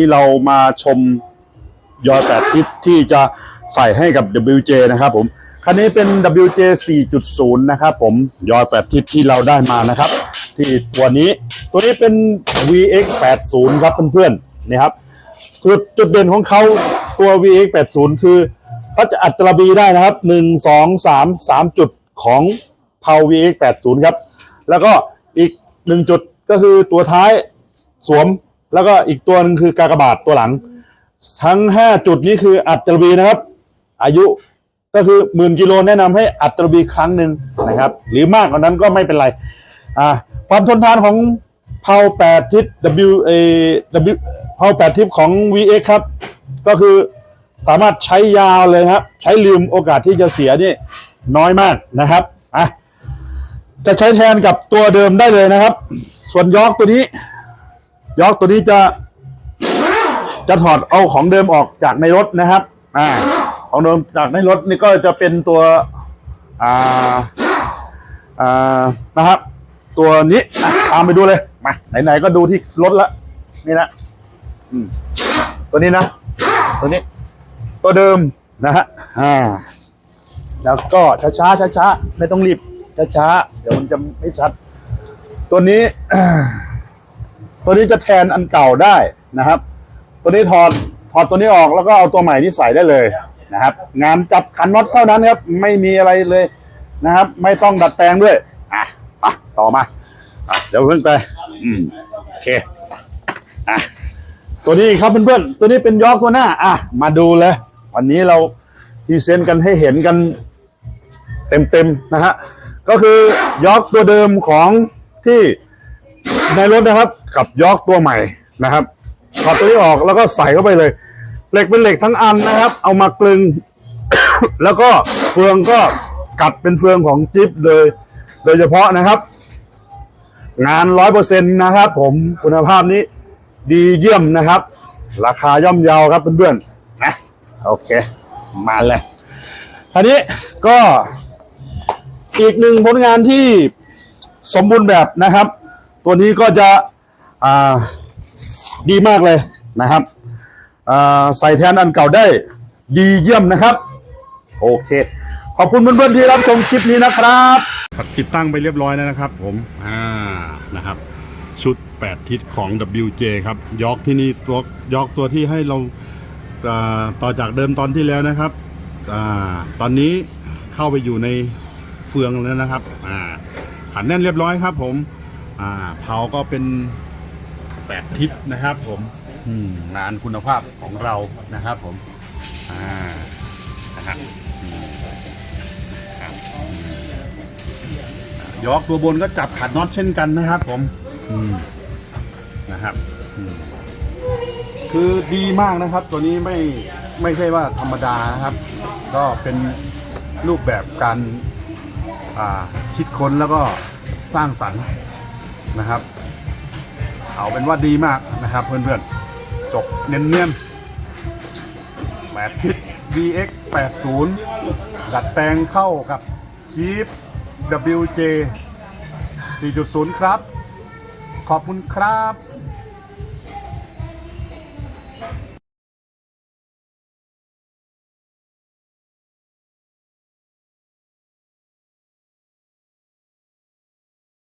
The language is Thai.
ที่เรามาชมยอดแปดทิศที่จะใส่ให้กับ WJ นะครับผมคันนี้เป็น WJ 4.0 นะครับผมยอดแปดทิศที่เราได้มานะครับ ที่ตัวนี้ตัวนี้เป็น VX 80ครับเพื่อนๆนี่ครับจุดจุดเด่นของเขาตัว VX 80คือเขาจะอัดตระบีได้นะครับ 1 2 3 3 จุดของเพา VX 80ครับ แล้วก็อีกหนึ่งจุดก็คือตัวท้ายสวม แล้วก็อีกตัวหนึ่งคือกากบาทตัวหลัง ทั้ง5จุดนี้คืออัดตรบีนะครับ อายุก็คือหมื่นกิโลแนะนำให้อัดตรบีครั้งหนึ่งนะครับ หรือมากกว่านั้นก็ไม่เป็นไรอ่าความทนทานของเพา8ทิศ W A W เพา8ทิศของ VX ครับ ก็คือสามารถใช้ยาวเลยครับ ใช้ลืมโอกาสที่จะเสียนี่น้อยมากนะครับอะจะใช้แทนกับตัวเดิมได้เลยนะครับ ส่วนยอกตัวนี้ ยอกตัวนี้จะ จะถอดเอาของเดิมออกจากในรถนะครับ อ่า ของเดิมจากในรถนี่ก็จะเป็นตัว อ่า อ่า นะครับ ตัวนี้ตามไปดูเลย มา ไหนๆก็ดูที่รถละ นี่นะอืมตัวนี้นะ ตัวนี้ ตัวเดิมนะฮะ อ่า แล้วก็ช้าๆช้าๆไม่ต้องรีบช้าๆเดี๋ยวมันจะไม่ชัด ตัวนี้ ตัวนี้จะแทนอันเก่าได้นะครับ ตัวนี้ถอดถอดตัวนี้ออกแล้วก็เอาตัวใหม่ที่ใส่ได้เลยนะครับ งานจับขันน็อตเท่านั้นครับ ไม่มีอะไรเลยนะครับ ไม่ต้องดัดแปลงด้วยอะอะต่อมาอะเดี๋ยวเพิ่งไปอืมโอเคอะตัวนี้ครับเพื่อนๆตัวนี้เป็นยอกตัวหน้า อะ มาดูเลยวันนี้เราพรีเซนต์กันให้เห็นกันเต็มๆนะฮะก็คือยอกตัวเดิมของที่ ในรถนะครับกับยอกตัวใหม่นะครับถอดตัวนี้ออกแล้วก็ใส่เข้าไปเลย เหล็กเป็นเหล็กทั้งอันนะครับ เอามากลึง แล้วก็เฟืองก็กัดเป็นเฟืองของจิ๊บเลย โดยเฉพาะนะครับ งานร้อยเปอร์เซ็นต์นะครับ ผมคุณภาพนี้ดีเยี่ยมนะครับ ราคาย่อมเยาครับเพื่อนๆนะโอเค มาเลยทีนี้ก็อีกหนึ่งผลงานที่สมบูรณ์แบบนะครับ ตัวนี้ก็จะดีมากเลยนะครับใส่แทนอันเก่าได้ดีเยี่ยมนะครับ โอเค ขอบคุณเพื่อนๆที่รับชมคลิปนี้นะครับติดตั้งไปเรียบร้อยแล้วนะครับผมอ่านะครับ ชุด 8 ทิศของ WJ ครับ ยอกที่นี่ตัวยอกตัวที่ให้เราต่อจากเดิมตอนที่แล้วนะครับอตอนนี้เข้าไปอยู่ในเฟืองแล้วนะครับขันแน่นเรียบร้อยครับผม อ่าเผาก็เป็น8ทิศนะครับ ผมอืมงานคุณภาพของเรานะครับ ผมอ่านะครับอืมครับอืมยอกตัวบนก็จับขัดน็อตเช่นกันนะครับ ผมอืมนะครับอืมคือดีมากนะครับ ตัวนี้ไม่ไม่ใช่ว่าธรรมดานะครับ ก็เป็นรูปแบบการ อ่าคิดค้นแล้วก็สร้างสรรค์ นะครับ เอาเป็นว่าดีมากนะครับ เพื่อนๆ จบเนียนๆแปดทิศ DX 80ดัดแปลงเข้ากับชีฟ WJ 4.0 ครับ ขอบคุณครับ